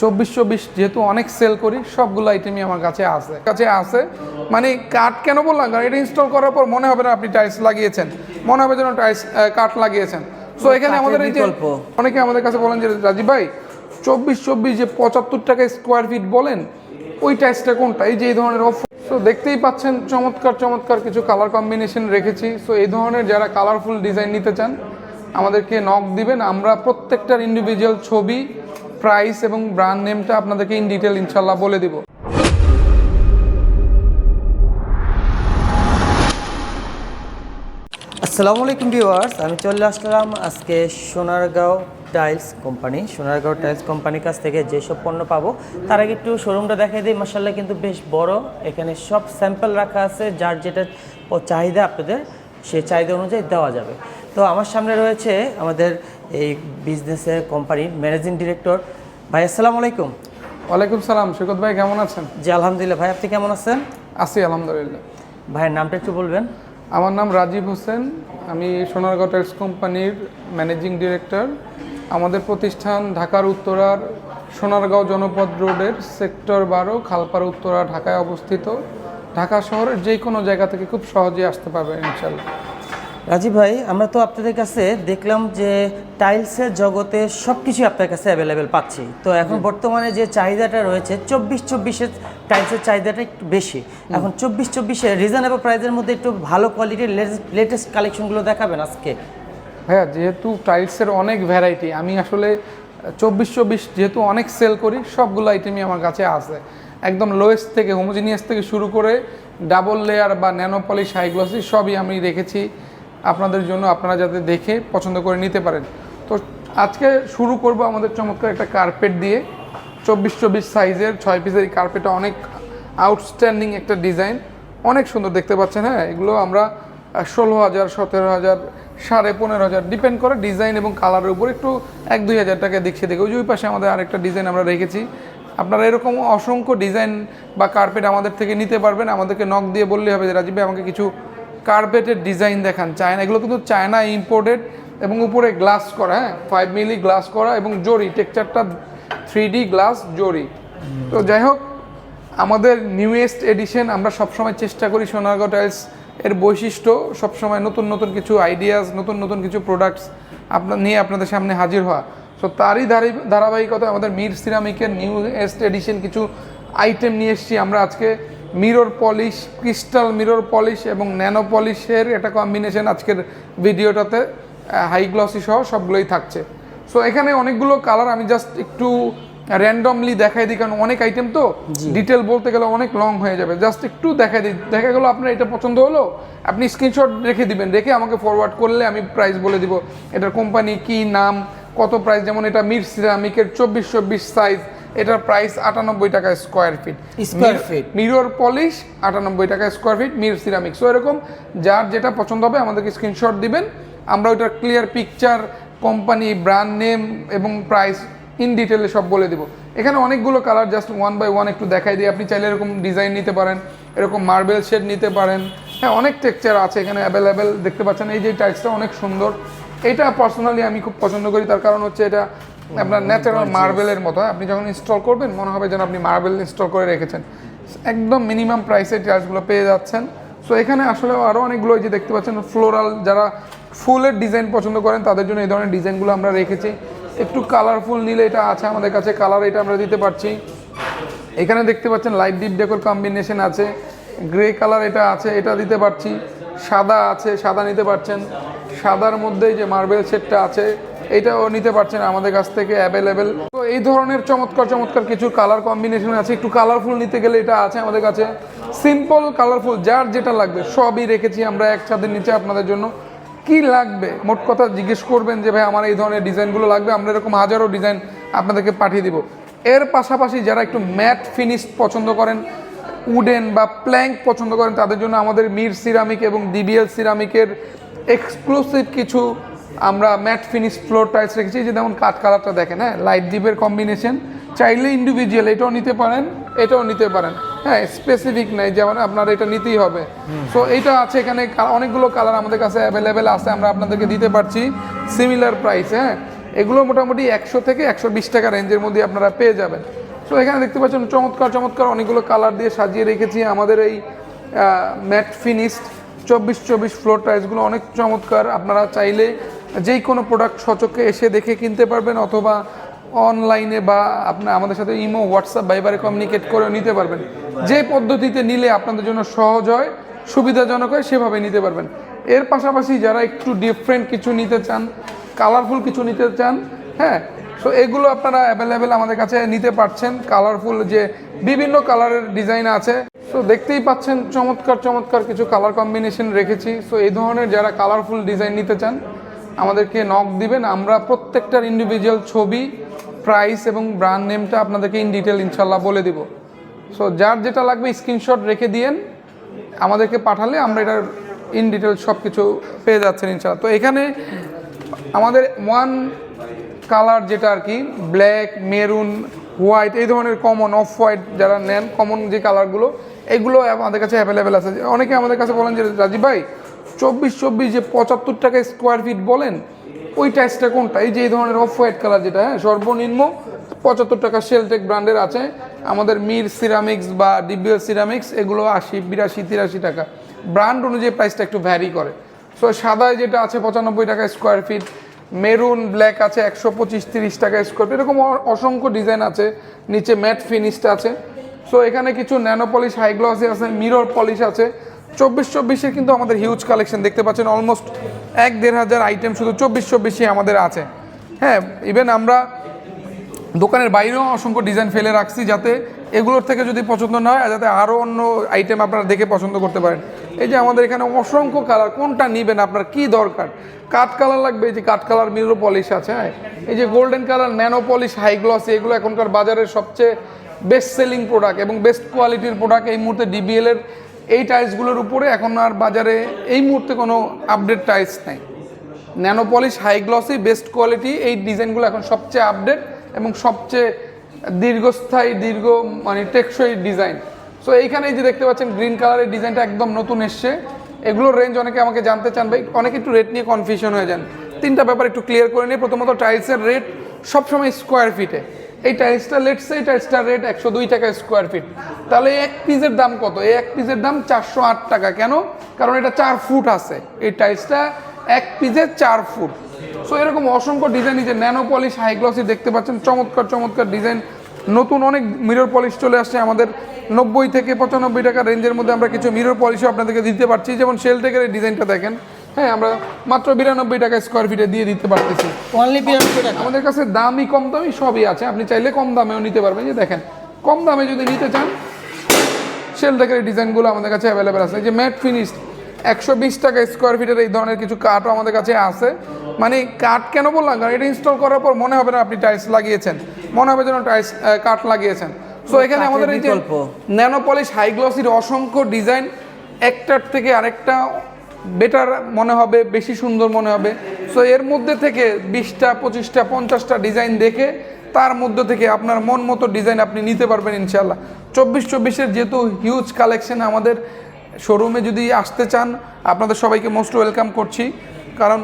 চব্বিশ চব্বিশ যেহেতু অনেক সেল করি সবগুলো আইটেমই আমার কাছে আছে। কাছে আছে মানে কাঠ কেন বললাম? কারণ এটা ইনস্টল করার পর মনে হবে না আপনি টাইলস লাগিয়েছেন। মনে হবে যেন টাইলস কাঠ লাগিয়েছেন। সো এখানে আমাদের এই যে অনেকে আমাদের কাছে বলেন যে রাজীব ভাই চব্বিশ চব্বিশ যে পঁচাত্তর টাকা স্কোয়ার ফিট বলেন ওই টাইলসটা কোনটা? এই যে এই ধরনের অফ সো দেখতেই পাচ্ছেন চমৎকার চমৎকার কিছু কালার কম্বিনেশন রেখেছি। সো এই ধরনের যারা কালারফুল ডিজাইন নিতে চান আমাদেরকে নক দিবেন। আমরা প্রত্যেকটার ইন্ডিভিজুয়াল ছবি প্রাইস এবং ব্র্যান্ড নেমটা আপনাদেরকে ইন ডিটেল ইনশাল্লাহ বলে দিব। আসসালামু আলাইকুম ভিউয়ার্স, আমি চলে আসলাম আজকে Sonargaon tiles company. Sonargaon tiles কোম্পানির কাছ থেকে যেসব পণ্য পাবো, তার আগে একটু শোরুমটা দেখাই দিই। মাসাল্লাহ কিন্তু বেশ বড়। এখানে সব স্যাম্পল রাখা আছে, যার যেটা চাহিদা আপনাদের সেই চাহিদা অনুযায়ী দেওয়া যাবে। তো আমার সামনে রয়েছে আমাদের এই বিজনেসের কোম্পানির ম্যানেজিং ডিরেক্টর ভাই আসসালামু আলাইকুম। ওয়ালাইকুম সালাম সৈকত ভাই কেমন আছেন? জি আলহামদুলিল্লাহ। ভাই আপনি কেমন আছেন? আছি আলহামদুলিল্লাহ। ভাইয়ের নামটা একটু বলবেন। আমার নাম রাজীব হোসেন। আমি সোনারগাঁও টাইলস কোম্পানির ম্যানেজিং ডিরেক্টর আমাদের প্রতিষ্ঠান ঢাকার উত্তরার সোনারগাঁও জনপদ রোডের সেক্টর বারো খালপাড়া উত্তরা ঢাকায় অবস্থিত। ঢাকা শহরের যে কোনো জায়গা থেকে খুব সহজেই আসতে পারবেন ইনশাল্লাহ। রাজীব ভাই আমরা তো আপনাদের কাছে দেখলাম যে টাইলসের জগতে সব কিছুই আপনার কাছে অ্যাভেলেবেল পাচ্ছি। তো এখন বর্তমানে যে চাহিদাটা রয়েছে চব্বিশ চব্বিশের টাইলসের চাহিদাটা একটু বেশি। এখন চব্বিশ চব্বিশে রিজনেবল প্রাইসের মধ্যে একটু ভালো কোয়ালিটির লেটেস্ট কালেকশনগুলো দেখাবেন আজকে। ভাইয়া যেহেতু টাইলসের অনেক ভ্যারাইটি আমি আসলে চব্বিশ চব্বিশ যেহেতু অনেক সেল করি সবগুলো আইটেমই আমার কাছে আছে। একদম লোয়েস্ট থেকে হোমোজিনিয়াস থেকে শুরু করে ডাবল লেয়ার বা ন্যানো পলিশ হাই গ্লসি সবই আমি রেখেছি। আপনাদের জন্য আপনারা যাতে দেখে পছন্দ করে নিতে পারেন। তো আজকে শুরু করব আমাদের চমৎকার একটা কার্পেট দিয়ে। চব্বিশ চব্বিশ সাইজের ছয় পিসের এই কার্পেটটা অনেক আউটস্ট্যান্ডিং একটা ডিজাইন অনেক সুন্দর দেখতে পাচ্ছেন হ্যাঁ এগুলো আমরা ষোলো হাজার, সতেরো হাজার, সাড়ে পনেরো হাজার ডিপেন্ড করে ডিজাইন এবং কালারের উপর একটু এক দুই হাজার টাকা দেখছে দেখে ওই ওই পাশে আমাদের আরেকটা ডিজাইন আমরা রেখেছি। আপনারা এরকম অসংখ্য ডিজাইন বা কার্পেট আমাদের থেকে নিতে পারবেন। আমাদেরকে নখ দিয়ে বললে হবে যে, রাজীব আমাকে কিছু কার্পেটের ডিজাইন দেখান। চায়না এগুলো কিন্তু চায়না ইম্পোর্টেড এবং উপরে গ্লাস করা হ্যাঁ? ফাইভ মিলি গ্লাস করা এবং জরি টেক্সচারটা থ্রি গ্লাস জরি। তো যাই হোক, আমাদের নিউয়েস্ট এডিশন আমরা সবসময় চেষ্টা করি সোনারগাঁও টাইলস এর বৈশিষ্ট্য, সবসময় নতুন নতুন কিছু আইডিয়াস নতুন নতুন কিছু প্রোডাক্টস আপনার নিয়ে আপনাদের সামনে হাজির হওয়া। সো তারই ধারাবাহিকতা আমাদের মির সিরামিকের নিউয়েস্ট এডিশন কিছু আইটেম নিয়ে এসেছি। আমরা আজকে mirror polish crystal mirror polish এবং ন্যানো পলিশের এটা কম্বিনেশন আজকের ভিডিওটাতে হাই গ্লসি সহ সবগুলোই থাকছে। সো এখানে অনেকগুলো কালার আমি জাস্ট একটু র্যান্ডমলি দেখাই দিই কারণ অনেক আইটেম তো ডিটেল বলতে গেলে অনেক লং হয়ে যাবে। জাস্ট একটু দেখাই দিই। দেখা গেলো আপনার এটা পছন্দ হলো আপনি স্ক্রিনশট রেখে দিবেন। রেখে আমাকে ফরওয়ার্ড করলে আমি প্রাইস বলে দিব। এটার কোম্পানি কি নাম কত প্রাইস যেমন এটা মির সিরামিকের চব্বিশ চব্বিশ সাইজ এটার প্রাইস আটানব্বই টাকা square feet square feet mirror polish আটানব্বই টাকা square feet mirror ceramic so এরকম যার যেটা পছন্দ হবে আমাদেরকে স্ক্রিনশট দিবেন। আমরা ওইটার clear picture company brand name এবং প্রাইস ইন ডিটেলে সব বলে দিব। এখানে অনেকগুলো colour just one by one একটু দেখাই দিই। আপনি চাইলে এরকম ডিজাইন নিতে পারেন এরকম মার্বেল শেড নিতে পারেন। হ্যাঁ অনেক টেক্সচার আছে এখানে অ্যাভেলেবেল দেখতে পাচ্ছেন এই যে টাইলসটা অনেক সুন্দর। এটা পার্সোনালি আমি খুব পছন্দ করি তার কারণ হচ্ছে এটা আপনার ন্যাচারাল মার্বেলের মতো হ্যাঁ? আপনি যখন ইনস্টল করবেন মনে হবে যেন আপনি মার্বেল ইনস্টল করে রেখেছেন। একদম মিনিমাম প্রাইসে টাইলসগুলো পেয়ে যাচ্ছেন। সো এখানে আসলে আরও অনেকগুলো যে দেখতে পাচ্ছেন ফ্লোরাল যারা ফুলের ডিজাইন পছন্দ করেন তাদের জন্য এই ধরনের ডিজাইনগুলো আমরা রেখেছি। একটু কালারফুল নিলে এটা আছে আমাদের কাছে কালার এটা আমরা দিতে পারছি। এখানে দেখতে পাচ্ছেন লাইট ডিপ ডেকোর কম্বিনেশন আছে। গ্রে কালার এটা আছে এটা দিতে পারছি। সাদা আছে সাদা নিতে পারছেন। সাদার মধ্যেই যে মার্বেল সেটটা আছে এটাও নিতে পারছেন আমাদের কাছ থেকে অ্যাভেলেবেল তো এই ধরনের চমৎকার চমৎকার কিছু কালার কম্বিনেশন আছে। একটু কালারফুল নিতে গেলে এটা আছে আমাদের কাছে। সিম্পল কালারফুল যার যেটা লাগবে, সবই রেখেছি আমরা একসাথে নিচে আপনাদের জন্য। কি লাগবে? মোট কথা জিজ্ঞেস করবেন যে, ভাই, আমার এই ধরনের ডিজাইনগুলো লাগবে, আমরা এরকম হাজারো ডিজাইন আপনাদেরকে পাঠিয়ে দিব। এর পাশাপাশি যারা একটু ম্যাট ফিনিশ পছন্দ করেন উডেন বা প্ল্যাঙ্ক পছন্দ করেন, তাদের জন্য আমাদের মির সিরামিক এবং ডিবিএল সিরামিকের এক্সক্লুসিভ কিছু আমরা ম্যাট ফিনিশ ফ্লোর টাইলস রেখেছি যে যেমন কাঠ কালারটা দেখেন হ্যাঁ লাইট ডিপের কম্বিনেশন চাইলে ইন্ডিভিজুয়াল এটাও নিতে পারেন, এটাও নিতে পারেন। হ্যাঁ স্পেসিফিক নাই, যেমন আপনার এটা নিতেই হবে। সো এইটা আছে এখানে অনেকগুলো কালার আমাদের কাছে অ্যাভেলেবেল আছে, আমরা আপনাদেরকে দিতে পারছি সিমিলার প্রাইস হ্যাঁ। এগুলো মোটামুটি একশো থেকে একশো বিশ টাকা রেঞ্জের মধ্যে আপনারা পেয়ে যাবেন। তো এখানে দেখতে পাচ্ছেন, চমৎকার চমৎকার অনেকগুলো কালার দিয়ে সাজিয়ে রেখেছি আমাদের এই ম্যাট ফিনিশড চব্বিশ চব্বিশ ফ্লোর টাইলসগুলো অনেক চমৎকার। আপনারা চাইলে যেই কোনো প্রোডাক্ট সচক্ষে এসে দেখে কিনতে পারবেন অথবা অনলাইনে বা আপনার আমাদের সাথে ইমো হোয়াটসঅ্যাপ বাইবারে কমিউনিকেট করে নিতে পারবেন। যে পদ্ধতিতে নিলে আপনাদের জন্য সহজ হয়, সুবিধাজনক হয়, সেভাবে নিতে পারবেন। এর পাশাপাশি যারা একটু ডিফারেন্ট কিছু নিতে চান কালারফুল কিছু নিতে চান হ্যাঁ সো এগুলো আপনারা অ্যাভেলেবেল আমাদের কাছে নিতে পারছেন। কালারফুল যে বিভিন্ন কালারের ডিজাইন আছে সো দেখতেই পাচ্ছেন, চমৎকার চমৎকার কিছু কালার কম্বিনেশন রেখেছি। সো এই ধরনের যারা কালারফুল ডিজাইন নিতে চান আমাদেরকে নক দিবেন। আমরা প্রত্যেকটার ইন্ডিভিজুয়াল ছবি প্রাইস এবং ব্র্যান্ড নেমটা আপনাদেরকে ইন ডিটেল ইনশাল্লাহ বলে দিব। সো যার যেটা লাগবে স্ক্রিনশট রেখে দিয়েন। আমাদেরকে পাঠালে আমরা এটার ইন ডিটেল সব কিছু পেয়ে যাচ্ছেন ইনশাল্লাহ তো এখানে আমাদের ওয়ান কালার যেটা আর কি ব্ল্যাক মেরুন হোয়াইট এই ধরনের কমন অফ হোয়াইট যারা নেন কমন যে কালারগুলো এগুলো আমাদের কাছে অ্যাভেলেবেল আছে। অনেকে আমাদের কাছে বলেন যে, রাজীব ভাই চব্বিশ চব্বিশ যে পঁচাত্তর টাকা স্কোয়ার ফিট বলেন, ওই টাইসটা কোনটা? এই যে এই ধরনের অফ হোয়াইট কালার যেটা হ্যাঁ সর্বনিম্ন পঁচাত্তর টাকা শেলটেক ব্র্যান্ডের আছে। আমাদের মির সিরামিক্স বা ডিবিএল সিরামিক্স এগুলো আশি, বিরাশি, তিরাশি টাকা। ব্র্যান্ড অনুযায়ী প্রাইসটা একটু ভ্যারি করে। সো সাদায় যেটা আছে পঁচানব্বই টাকা স্কোয়ার ফিট মেরুন ব্ল্যাক আছে একশো পঁচিশ তিরিশ টাকা স্কোয়ার ফিট এরকম অসংখ্য ডিজাইন আছে। নিচে ম্যাট ফিনিশড আছে। সো এখানে কিছু ন্যানো পলিশ হাই গ্লসি আছে মিরর পলিশ আছে। চব্বিশ চব্বিশের কিন্তু আমাদের হিউজ কালেকশন দেখতে পাচ্ছেন অলমোস্ট এক দেড় হাজার আইটেম শুধু চব্বিশ চব্বিশে আমাদের আছে। হ্যাঁ ইভেন আমরা দোকানের বাইরেও অসংখ্য ডিজাইন ফেলে রাখছি যাতে এগুলোর থেকে যদি পছন্দ না হয় যাতে আরও অন্য আইটেম আপনারা দেখে পছন্দ করতে পারেন। এই যে আমাদের এখানে অসংখ্য কালার কোনটা নেবেন আপনার কি দরকার? কাঠ কালার লাগবে, এই যে কাঠ কালার মিরো পলিশ আছে হ্যাঁ? এই যে golden colour nano polish high gloss এগুলো এখনকার বাজারের সবচেয়ে বেস্ট সেলিং প্রোডাক্ট এবং বেস্ট কোয়ালিটির প্রোডাক্ট এই মুহূর্তে ডিবিএল এর এই টাইলসগুলোর উপরে এখন আর বাজারে এই মুহূর্তে কোনো আপডেট টাইলস নেই। Nano polish high glossy best quality এই ডিজাইনগুলো এখন সবচেয়ে আপডেট এবং সবচেয়ে দীর্ঘস্থায়ী, দীর্ঘ মানে টেকসই ডিজাইন সো এইখানে এই যে দেখতে পাচ্ছেন গ্রিন কালারের ডিজাইনটা একদম নতুন এসছে। এগুলোর রেঞ্জ অনেকে আমাকে জানতে চান, ভাই অনেকে একটু রেট নিয়ে কনফিউশন হয়ে যান। তিনটা ব্যাপার একটু ক্লিয়ার করে নিই। প্রথমত টাইলসের রেট সবসময় স্কোয়ার ফিটে এই টাইলসটা লেটস এই টাইলসটার রেট একশো দুই টাকা স্কোয়ার ফিট তাহলে এক পিসের দাম কত? এই এক পিসের দাম চারশো আট টাকা। কেন? কারণ এটা চার ফুট আছে। এই টাইলসটা এক পিসের চার ফুট সো এরকম অসংখ্য ডিজাইন যে ন্যানো পলিশ হাই গ্লসি দেখতে পাচ্ছেন। চমৎকার চমৎকার ডিজাইন নতুন অনেক মিরর পলিশ চলে আসছে আমাদের নব্বই থেকে পঁচানব্বই টাকা রেঞ্জের মধ্যে আমরা কিছু মিরর পলিশও আপনাদেরকে দিতে পারছি। যেমন শেলটেকের এই ডিজাইনটা দেখেন। হ্যাঁ আমরা মাত্র বিরানব্বই টাকা স্কোয়ার ফিটে দিয়ে দিতে পারতেছি। অনলি বিরানব্বই টাকা? আমাদের কাছে দামি কম দামি সবই আছে। আপনি চাইলে কম দামেও নিতে পারবেন। যে দেখেন কম দামে যদি নিতে চান সেল টাকার ডিজাইনগুলো আমাদের কাছে অ্যাভেলেবেল আছে। যে ম্যাট ফিনিশ একশো বিশ টাকা স্কোয়ার ফিটের এই ধরনের কিছু কাঠও আমাদের কাছে আছে। মানে কাঠ কেন বললাম? কারণ এটা ইনস্টল করার পর মনে হবে না আপনি টাইলস লাগিয়েছেন। মনে হবে যেন টাইলস কাঠ লাগিয়েছেন। সো এখানে আমাদের এই যে nano polish nano polish high গ্লসির অসংখ্য ডিজাইন একটার থেকে আরেকটা বেটার মনে হবে, বেশি সুন্দর মনে হবে। সো এর মধ্যে থেকে বিশটা, পঁচিশটা, পঞ্চাশটা ডিজাইন দেখে তার মধ্যে থেকে আপনার মন মতো ডিজাইন আপনি নিতে পারবেন ইনশাল্লাহ চব্বিশ চব্বিশের যেহেতু হিউজ কালেকশন আমাদের শোরুমে যদি আসতে চান, আপনাদের সবাইকে মোস্ট ওয়েলকাম করছি। কারণ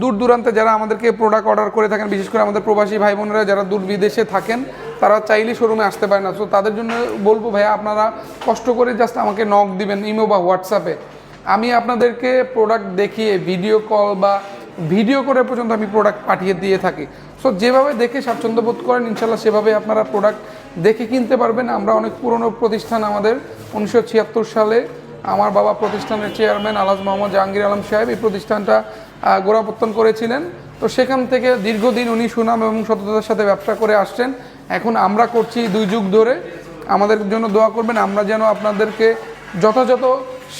দূর দূরান্তে যারা আমাদেরকে প্রোডাক্ট অর্ডার করে থাকেন, বিশেষ করে আমাদের প্রবাসী ভাই বোনেরা যারা দূর বিদেশে থাকেন, তারা চাইলে শোরুমে আসতে পারে না। তো তাদের জন্য বলব ভাইয়া, আপনারা কষ্ট করে জাস্ট আমাকে নক দিবেন ইমো বা হোয়াটসঅ্যাপে। আমি আপনাদেরকে প্রোডাক্ট দেখিয়ে ভিডিও কল বা ভিডিও করে পর্যন্ত আমি প্রোডাক্ট পাঠিয়ে দিয়ে থাকি। সো যেভাবে দেখে স্বাচ্ছন্দ্য বোধ করেন ইনশাল্লাহ সেভাবে আপনারা প্রোডাক্ট দেখে কিনতে পারবেন। আমরা অনেক পুরনো প্রতিষ্ঠান আমাদের, উনিশশো ছিয়াত্তর সালে আমার বাবা প্রতিষ্ঠানের চেয়ারম্যান আলাজ মোহাম্মদ জাহাঙ্গীর আলম সাহেব এই প্রতিষ্ঠানটা গোড়াপত্তন করেছিলেন। তো সেখান থেকে দীর্ঘদিন উনি সুনাম এবং সততার সাথে ব্যবসা করে আসছেন। এখন আমরা করছি দুই যুগ ধরে। আমাদের জন্য দোয়া করবেন, আমরা যেন আপনাদেরকে যথাযথ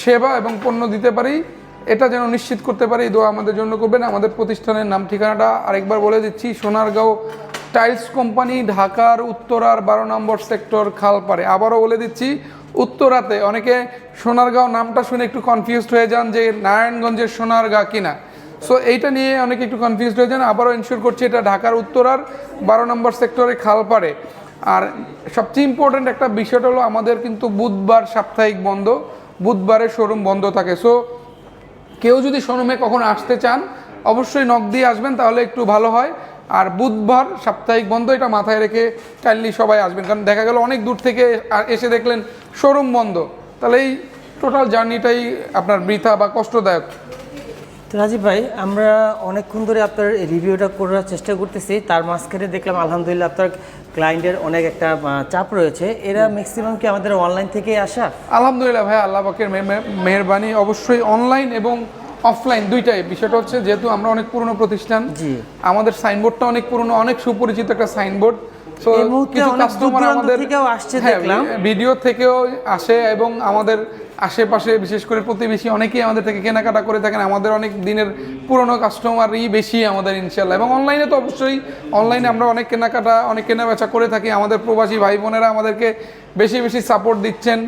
সেবা এবং পণ্য দিতে পারি। এটা যেন নিশ্চিত করতে পারি দোয়া আমাদের জন্য করবেন। আমাদের প্রতিষ্ঠানের নাম ঠিকানাটা আরেকবার বলে দিচ্ছি, সোনারগাঁও টাইলস কোম্পানি, ঢাকার উত্তরার বারো নম্বর সেক্টর খালপাড়ে। আবারও বলে দিচ্ছি, উত্তরাতে অনেকে সোনারগাঁও নামটা শুনে একটু কনফিউজড হয়ে যান যে নারায়ণগঞ্জের সোনারগাঁ কিনা। সো এইটা নিয়ে অনেকে একটু কনফিউজড হয়ে যান। আবারও ইনশিওর করছি এটা ঢাকার উত্তরার বারো নম্বর সেক্টরে খালপাড়ে। আর সবচেয়ে ইম্পর্ট্যান্ট একটা বিষয়টা হলো, আমাদের কিন্তু বুধবার সাপ্তাহিক বন্ধ। বুধবারে শোরুম বন্ধ থাকে। সো কেউ যদি শোরুমে কখন আসতে চান, অবশ্যই নখ দিয়ে আসবেন, তাহলে একটু ভালো হয়। আর বুধবার সাপ্তাহিক বন্ধ, এটা মাথায় রেখে কাইন্ডলি সবাই আসবেন। কারণ দেখা গেল অনেক দূর থেকে এসে দেখলেন শোরুম বন্ধ। তাহলে এই টোটাল জার্নিটাই আপনার বৃথা বা কষ্টদায়ক। রাজীব ভাই, আমরা অনেকক্ষণ ধরে আপনার রিভিউটা করার চেষ্টা করতেছি। তার মাঝখানে দেখলাম, আলহামদুলিল্লাহ আপনার ক্লায়েন্টের অনেক একটা চাপ রয়েছে। এরা ম্যাক্সিমাম কি আমাদের অনলাইন থেকে আসা? আলহামদুলিল্লাহ ভাই আল্লাহ পাকের মে- মে- অবশ্যই অনলাইন এবং অফলাইন দুইটাই। বিষয়টা হচ্ছে যেহেতু আমরা অনেক পুরনো প্রতিষ্ঠান জি। আমাদের সাইনবোর্ডটা অনেক পুরনো অনেক সুপরিচিত একটা সাইনবোর্ড থেকেও আসছে হ্যাঁ, দেখলাম। ভিডিও থেকেও আসে এবং আমাদের আশেপাশে বিশেষ করে প্রতিবেশী অনেকেই আমাদের থেকে কেনাকাটা করে থাকেন। আমাদের অনেক দিনের পুরনো কাস্টমারই বেশি আমাদের ইনশাল্লাহ এবং অনলাইনে তো অবশ্যই অনলাইনে আমরা অনেক কেনাকাটা অনেক কেনাবেচা করে থাকি। আমাদের প্রবাসী ভাই বোনেরা আমাদেরকে বেশি বেশি সাপোর্ট দিচ্ছেন।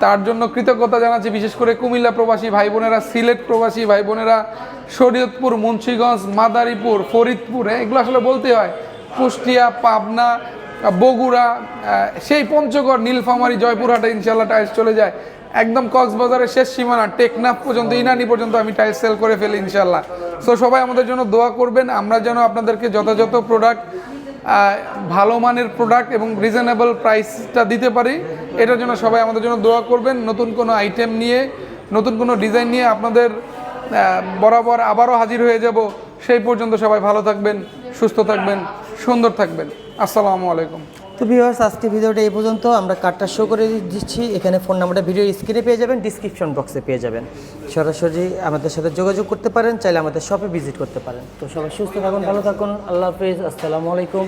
তার জন্য কৃতজ্ঞতা জানাচ্ছি। বিশেষ করে কুমিল্লা প্রবাসী ভাই বোনেরা সিলেট প্রবাসী ভাই বোনেরা শরীয়তপুর মুন্সীগঞ্জ মাদারীপুর ফরিদপুর হ্যাঁ, এগুলো আসলে বলতে হয়। কুষ্টিয়া, পাবনা, বগুড়া সেই পঞ্চগড়, নীলফামারী, জয়পুরহাটে ইনশাল্লাহ টাইলস চলে যায়। একদম কক্সবাজারের শেষ সীমানা, টেকনাফ পর্যন্ত, ইনানি পর্যন্ত আমি টাইলস সেল করে ফেলি ইনশাল্লাহ সো সবাই আমাদের জন্য দোয়া করবেন, আমরা যেন আপনাদেরকে যথাযথ প্রোডাক্ট ভালো মানের প্রোডাক্ট এবং রিজনেবল প্রাইসটা দিতে পারি, এটার জন্য সবাই আমাদের জন্য দোয়া করবেন। নতুন কোনো আইটেম নিয়ে, নতুন কোনো ডিজাইন নিয়ে আপনাদের বরাবর আবারও হাজির হয়ে যাব। সেই পর্যন্ত সবাই ভালো থাকবেন, সুস্থ থাকবেন। সুন্দর থাকবেন। আসসালামু আলাইকুম। তো ভিউয়ার্স আজকে ভিডিওটা এই পর্যন্ত। আমরা কার্ডটা শো করে দিচ্ছি। এখানে ফোন নাম্বারটা ভিডিও স্ক্রিনে পেয়ে যাবেন ডিসক্রিপশন বক্সে পেয়ে যাবেন। সরাসরি আমাদের সাথে যোগাযোগ করতে পারেন, চাইলে আমাদের শপে ভিজিট করতে পারেন। তো সবাই সুস্থ থাকুন, ভালো থাকুন। আল্লাহ হাফিজ। আসসালামু আলাইকুম।